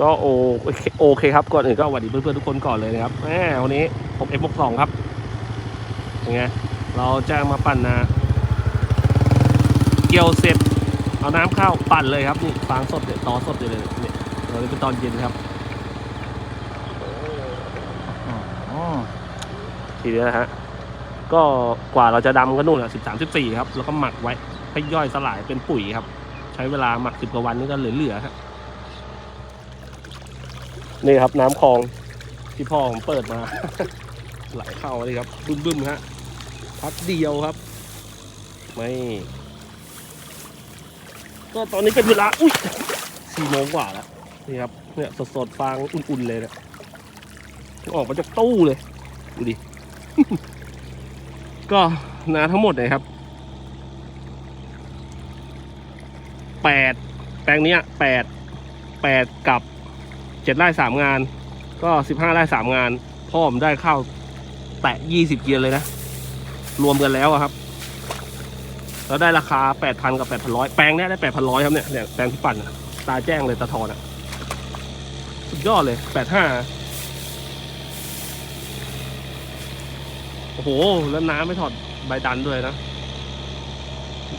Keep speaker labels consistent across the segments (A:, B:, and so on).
A: ก็โอโอเคครับก่อนอื่นก็สวัสดีเพื่อนๆทุกคนก่อนเลยนะครับแหมวันนี้ผมเอฟบกสองครับยังไงเราจะมาปั่นนาเกี่ยวเสร็จ เอาน้ำเข้าปั่นเลยครับนี่ฟางสดเนี่ยตอสดเลยเนี่ยเราเป็นตอนเย็นครับอ๋อทีเดียวฮะก็กว่าเราจะดำก็นู่นอะสิบสามสิบสี่ครับ แล้วก็หมักไว้ให้ย่อยสลายเป็นปุ๋ยครับ ใช้เวลาหมักสิบกว่าวันนี่ก็เหลือๆครับ นี่ครับน้ำคลองที่พ่อผมเปิดมา ไหลเข้าเลยครับบึ้มบึ้มๆฮะพักเดียวครับ ไม่ก็ตอนนี้เป็นเวลาอุ้ยสี่โมงกว่าแล้วนี่ครับเนี่ยสดๆฟางอุ่นๆเลยเนี่ยออกมาจากตู้เลยดูดิก็นาทั้งหมดเลยครับแปดแปลงเนี้ยแปดแปดกับ เจ็ดไร่สามงาน ก็สิบห้าไร่สามงาน พ่อผมได้ข้าวแตะยี่สิบเกียร์เลยนะ รวมกันแล้วครับ แล้วได้ราคาแปดพันกับแปดพันร้อยแปลงเนี้ยได้แปดพันร้อยครับเนี่ยเนี่ยแปลงที่ปั่นตาแจ้งเลยตาทอนอะสุดยอดเลยแปดห้าโอ้โห แล้วน้ำไม่ถอดใบดันด้วยนะ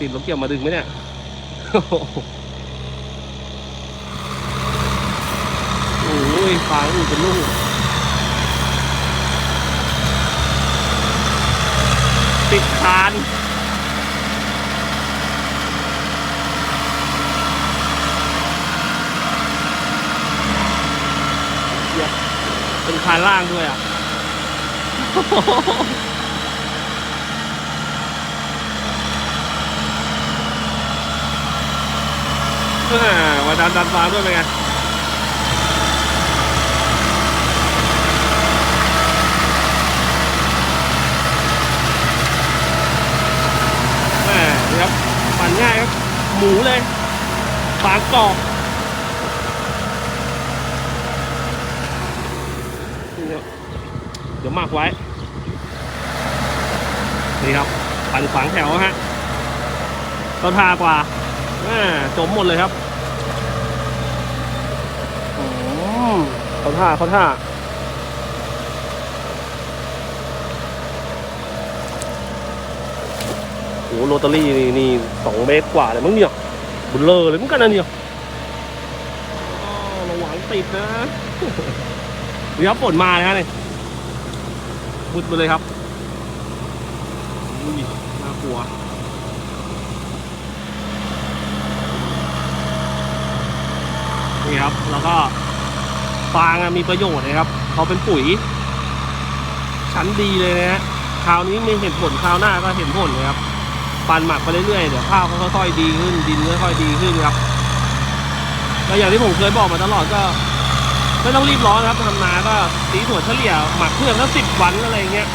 A: ติดรถเกี่ยวมาดึงไหมเนี่ย โอ้โหโอ้ยฟางอยู่เป็นลูกติดคานเป็นคานล่างด้วยอะอ่ามาดันดันฟ้าด้วยเป็นไง แหม่นี่ครับปั่นง่ายครับ ห มูเลยปางกรอบนี่ครับเดี๋ยวหมักไว้ นี่ครับปั่นขวางแถวฮะต้นทากว่าแหม่จมหมดเลยครับอืมเขาท่าเขาท่า โอ้โหโรตารี่นี่นี่สองเมตรกว่าเลยมั้งเนี่ยบุลเลอร์เลยเหมั้งกันนะเนี่ยอ้าวระวังติดนะเดี๋ยวฝนมาเลยฮะนี่มุดไปเลยครับอุ้ยน่ากลัวนี่ครับ แล้วก็ฟางอะมีประโยชน์นะครับ เขาเป็นปุ๋ย ชั้นดีเลยนะฮะคราวนี้ไม่เห็นผลคราวหน้าก็เห็นผลเลยครับ ปั่นหมักไปเรื่อยๆเดี๋ยวข้าวก็ค่อยๆดีขึ้น ดินค่อยๆดีขึ้นครับแล้วอย่างที่ผมเคยบอกมาตลอดก็ ไม่ต้องรีบร้อนครับทำนาก็ตีถั่วเฉลี่ยหมักเพื่อนก็สิบวันอะไรเงี้ย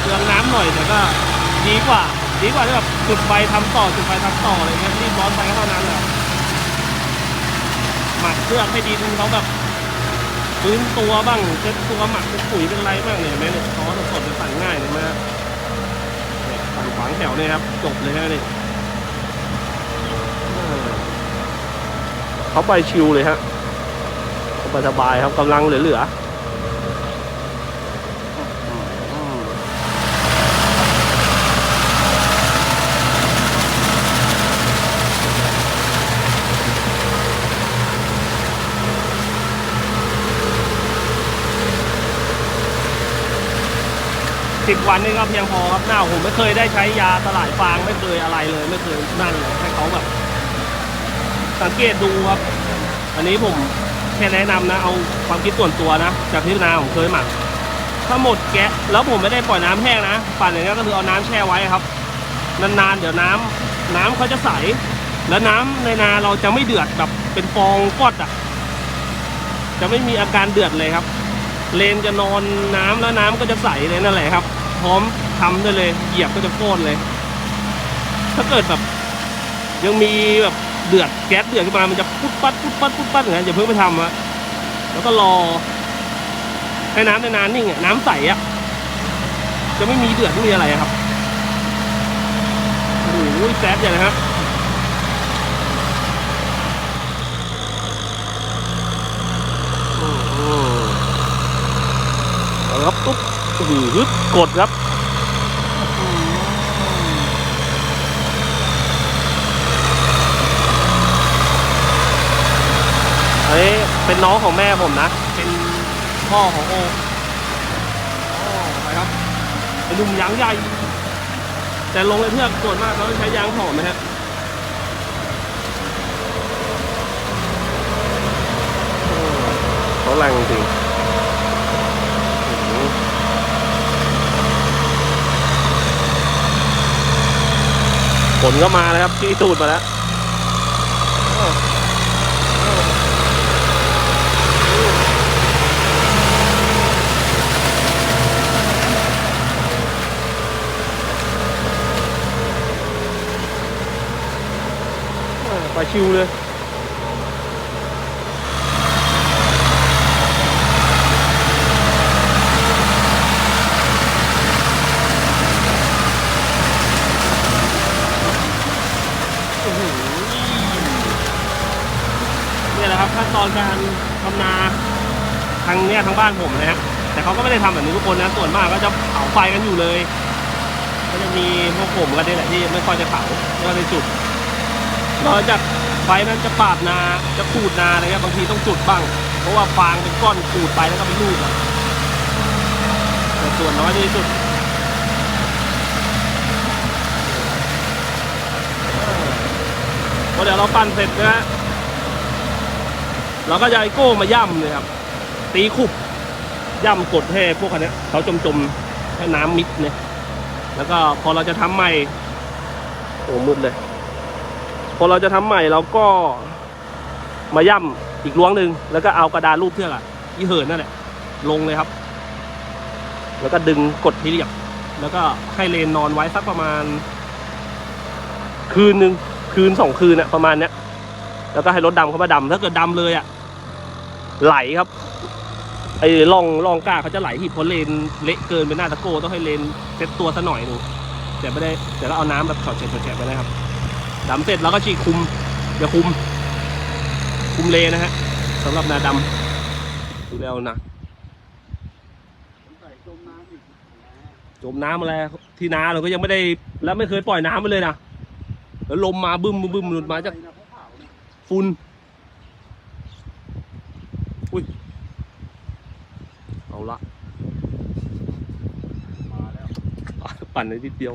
A: เปลืองน้ำหน่อยแต่ก็ดีกว่า ดีกว่าที่แบบจุดไฟทำต่อจุดไฟทำต่ออะไรเงี้ยรีบร้อนไปก็เท่านั้นแหละหมักเพื่อให้ดินเขาแบบฟื้นตัวบ้างเช็ดตัวหมักเป็นปุ๋ยเป็นไรบ้างเนี่ยเห็นไหมเนี่ยท้อสดๆเลยสั่นง่ายเลยนะเนี่ยฝั่งขวางแถวเลยครับจบเลยฮะนี่เขาไปชิวเลยฮะเขาไปสบายครับกำลังเหลือ สิบวันนี่ก็เพียงพอครับหน้าผมไม่เคยได้ใช้ยาสลายฟางไม่เคยอะไรเลย ไม่เคยนั่นเลยให้เขาแบบ สังเกตดูครับ อันนี้ผมแค่แนะนำนะ เอาความคิดส่วนตัวนะ จากที่นาผมเคยหมัก ถ้าหมดแกะแล้วผมไม่ได้ปล่อยน้ำแห้งนะปั่นอย่างนี้ก็คือเอาน้ำแช่ไว้ครับ นานๆเดี๋ยวน้ำน้ำเขาจะใส แล้วน้ำในนาเราจะไม่เดือดแบบเป็นฟองฟอดอะ จะไม่มีอาการเดือดเลยครับเลนจะนอนน้ำแล้วน้ำก็จะใสเลยนั่นแหละครับ พร้อมทำได้เลย เหยียบก็จะโค่นเลย ถ้าเกิดแบบ ยังมีแบบเดือดแก๊สเดือดขึ้นมา มันจะปุ๊บปัดปุ๊บปัดปุ๊บปัดอย่างนั้นอย่าเพิ่งไปทำอะแล้วก็รอให้น้ำในนานนิ่งอะน้ำใสอะจะไม่มีเดือดไม่มีอะไรครับโอ้โหแซ่บใหญ่เลยฮะโอ้ ฮึดกดครับเฮ้ยเป็นน้องของแม่ผมนะ เป็นพ่อของโอ
B: โอ้ไปครับ
A: เป็นหนุ่มยางใหญ่ แต่ลงในเทือกส่วนมากเขาใช้ยางหอมนะฮะโอ้เขาแรงจริงโอ้โหฝ นก็มาแล้วครับที่ตูดมาแล้วไปชิวเลย โอ้โหเนี่ยแหละค รับขั้นตอนการทำนาทางเนี้ยทางบ้านผมนะฮะแต่เขาก็ไม่ได้ทำแบบนี้ทุกคนนะส่วนมากก็จะเผาไฟกันอยู่เลย ก็จะมีพวกผมกันนี่แหละที่ไม่ค่อยจะเผาไม่ค่อยได้จุดนอกจากไฟนั้นจะปาดนาจะขูดนาอะไรเงี้ยบางทีต้องจุดบ้าง เพราะว่าฟางเป็นก้อนขูดไปแล้วก็เป็นลูกแต่ส่วนน้อยที่สุดพอเดี๋ยวเราปั่นเสร็จนะฮะ เราก็จะไอโก้มาย่ำเลยครับ ตีขุบย่ำกดให้พวกคันนี้เขาจมจมๆให้น้ำมิดเนี่ย แล้วก็พอเราจะทำใหม่โอ้มืดเลย พอเราจะทำใหม่เราก็มาย่ำอีกล้วงหนึ่งแล้วก็เอากระดานรูปเทือกอะอีเหินนั่นแหละ ลงเลยครับ แล้วก็ดึงกดที่เรียบ แล้วก็ให้เลนนอนไว้สักประมาณ คืนหนึ่งคืนสองคืนอะประมาณเนี้ยแล้วก็ให้รถดำเข้ามาดำถ้าเกิดดำเลยอะ ไหลครับไอ้ล่องล่องกล้าเขาจะไหลหิบเพราะเลนเละเกินเป็นหน้าตะโก้ต้องให้เลนเซ็ตตัวซะหน่อยหนึงแต่ไม่ได้แต่ก็เอาน้ำแบบฉอดแฉะฉอดแฉะไปนะครับดำเสร็จแล้วก็ฉีกคุมอย่าคุม คุมเลนะฮะสำหรับนาดำดูแล้วนะ
B: จมน้ำอีก
A: จมาแล้วที่นาเราก็ยังไม่ได้แล้วไม่เคยปล่อยน้ำไปเลยนะแล้วลมมาบึ้มบึ้มบึ้มหลุดมาจากฝุ่น อุ้ย เอาละ
B: มาแล้ว
A: ปั่นในนิดเดียว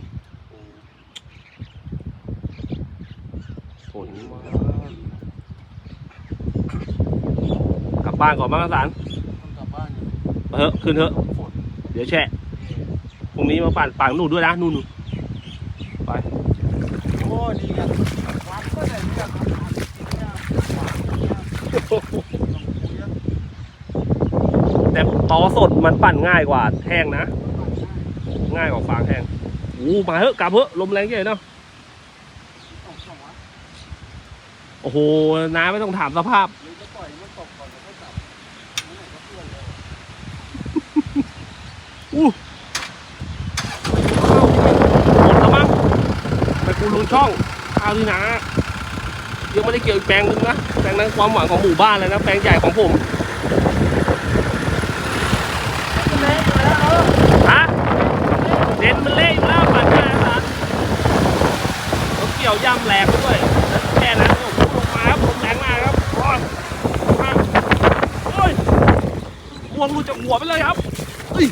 A: ฝนมากลับบ้านก่อนมั้งสาร
B: ต้องกลับบ้านอยู่
A: เถอะขึ้นเถอะ
B: ต้องฝน
A: เดี๋ยวแช่พรุ่งนี้มาปั่นปั่นนู่นด้วยนะนู่นนู่นไป
B: โอ้นี่กันวัดก็ได้เหมือนกันเนี่ยหวานเนี่ยต้องคุยอะ
A: แตอสดมันปั่นง่ายกว่าแห้งนะ ง่ายกว่าฟางแห้งอู้มาเถอะกลับเถอะลมแรงเกินเนาะโอ้โหน้าไม่ต้องถามสภาพ
B: อู้ห
A: มดแล้วมั้งไปกูลุนช่องข้าวที่นายังไม่ได้เกี่ยวแปลงนึงนะแปลงนั้นความหวังของหมู่บ้านเลยนะแปลงใหญ่ของผม ฮะเด่นมันเละอยู่แล้วปั่นง่ายนะรถเกี่ยวย่ำแหลกด้วยแล้วแค่นั้นโอ้โหลงมาครับลมแรงมากครับโอ้ยมาโอ้ยงวงหลุดจากหัวไปเลยครับเอ้ย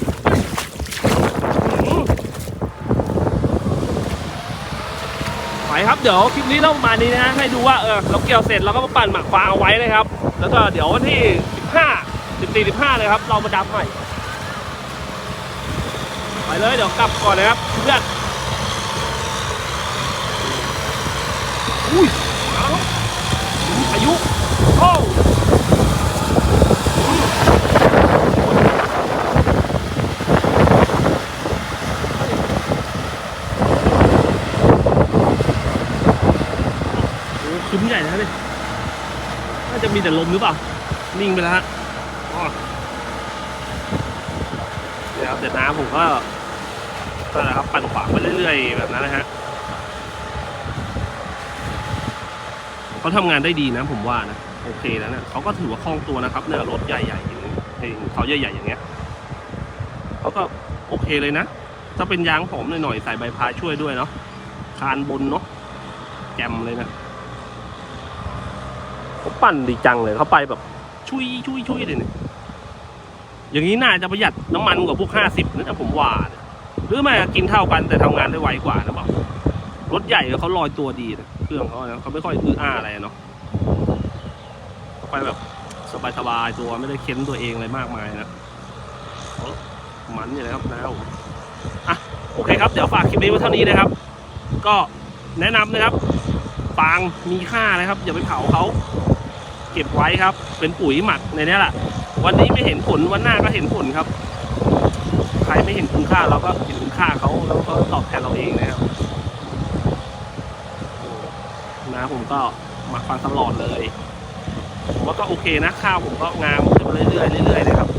A: ไปครับเดี๋ยวคลิปนี้ต้องประมาณนี้นะฮะให้ดูว่าเออเราเกี่ยวเสร็จเราก็มาปั่นหมักฟางเอาไว้นะครับ แล้วก็เดี๋ยววันที่ 15 14 15เลยครับ เรามาดับใหม่ ไปเลยเดี๋ยวกลับก่อนนะครับเพื่อนอุ้ยมาแล้วอายุโอ้โหคืนใหญ่นะเนี่ยน่าจะมีแต่ลมหรือเปล่า นิ่งไปแล้วฮะอ๋อเดี๋ยวเดี๋ยวน้ำผมก็ นั่นแหละครับปั่นขวาไปเรื่อยๆ แบบนั้นนะฮะเขาทำงานได้ดีนะผมว่านะโอเคแล้วนะเขาก็ถือว่าคล่องตัวนะครับเนี่ยรถใหญ่ๆอย่างนี้เองเขาใหญ่ๆอย่างเงี้ยเขาก็โอเคเลยนะถ้าเป็นยางหอมหน่อยๆใส่ใบพายช่วยด้วยเนาะคานบนเนาะแจมเลยนะเขาปั่นดีจังเลยเขาไปแบบชุยชุยชุยเลยเนี่ยอย่างนี้น่าจะประหยัดน้ำมันกว่าพวกห้าสิบนะแต่ผมว่านะ หรือไม่กินเท่ากันแต่ทำงานได้ไวกว่านะเปล่ารถใหญ่เขาลอยตัวดีนะเครื่องเขานะเขาไม่ค่อยอื้ออ้าอะไรเนาะไปแบบสบายๆตัวไม่ได้เค้นตัวเองอะไรมากมายนะมันนี่เลยครับนะผมอะโอเคครับ เดี๋ยวฝากคลิปนี้ไว้เท่านี้นะครับ ก็แนะนำนะครับฟางมีค่านะครับ อย่าไปเผาเขาเก็บไว้ครับ เป็นปุ๋ยหมักในนี้แหละวันนี้ไม่เห็นผลวันหน้าก็เห็นผลครับ ครไม่เห็นคุณค่าเราก็เห็นคุณค่าเขาแล้วเขาตอบแทนเราเองนะครับนะผมก็มาฟังตลอดเลยผมว่าก็โอเคนะข้าวผมก็งามขึ้นมาเรื่อยๆเรื่อยๆ